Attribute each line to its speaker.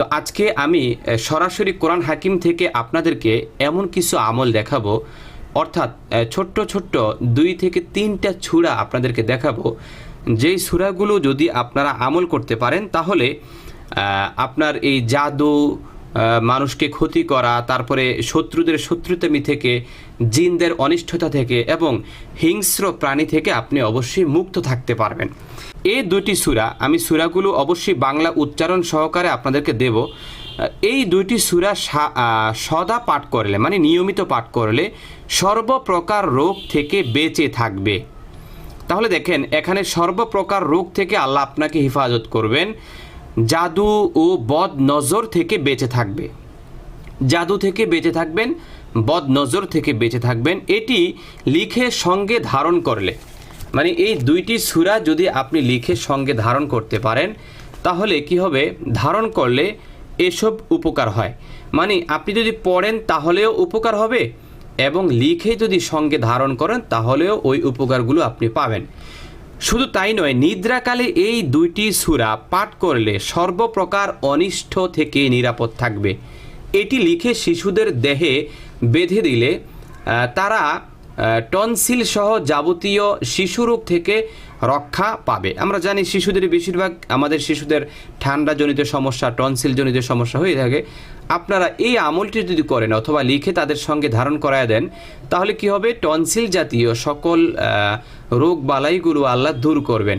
Speaker 1: তো আজকে আমি সরাসরি কোরআন হাকিম থেকে আপনাদেরকে এমন কিছু আমল দেখাবো। অর্থাৎ ছোট্ট ছোট্ট দুই থেকে তিনটা ছুরা আপনাদেরকে দেখাবো। যেই সুরাগুলো যদি আপনারা আমল করতে পারেন, তাহলে আপনার এই জাদু মানুষকে ক্ষতি করা, তারপরে শত্রুদের শত্রুতামি থেকে, জিনদের অনিষ্ঠতা থেকে এবং হিংস্র প্রাণী থেকে আপনি অবশ্যই মুক্ত থাকতে পারবেন। এই দুটি সূরা আমি সূরাগুলো অবশ্যই বাংলা উচ্চারণ সহকারে আপনাদেরকে দেব। এই দুইটি সুরা সদা পাঠ করলে মানে নিয়মিত পাঠ করলে সর্বপ্রকার রোগ থেকে বেঁচে থাকবে। তাহলে দেখেন, এখানে সর্বপ্রকার রোগ থেকে আল্লাহ আপনাকে হেফাজত করবেন। জাদু ও বদ নজর থেকে বেঁচে থাকবে। জাদু থেকে বেঁচে থাকবেন বদ নজর থেকে বেঁচে থাকবেন। এটি লিখে সঙ্গে ধারণ করলে। মানে এই দুইটি সূরা যদি আপনি লিখে সঙ্গে ধারণ করতে পারেন, তাহলে কি হবে? ধারণ করলে এসব উপকার হয়। মানে আপনি যদি পড়েন, তাহলেও উপকার হবে এবং লিখে যদি সঙ্গে ধারণ করেন, তাহলেও ওই উপকারগুলো আপনি পাবেন। শুধু তাই নয়, নিদ্রাকালে এই দুইটি সূরা পাঠ করলে সর্বপ্রকার অনিষ্ট থেকে নিরাপদ থাকবে। এটি লিখে শিশুদের দেহে বেঁধে দিলে তারা টনসিল সহ যাবতীয় শিশুরোগ থেকে রক্ষা পাবে। আমরা জানি শিশুদের বেশিরভাগ আমাদের শিশুদের ঠান্ডাজনিত সমস্যা টনসিল জনিত সমস্যা হয়ে থাকে। আপনারা এই আমলটি যদি করেন অথবা লিখে তাদের সঙ্গে ধারণ করায় দেন, তাহলে কি হবে? টনসিল জাতীয় সকল রোগ বালাইগুলো আল্লাহ দূর করবেন।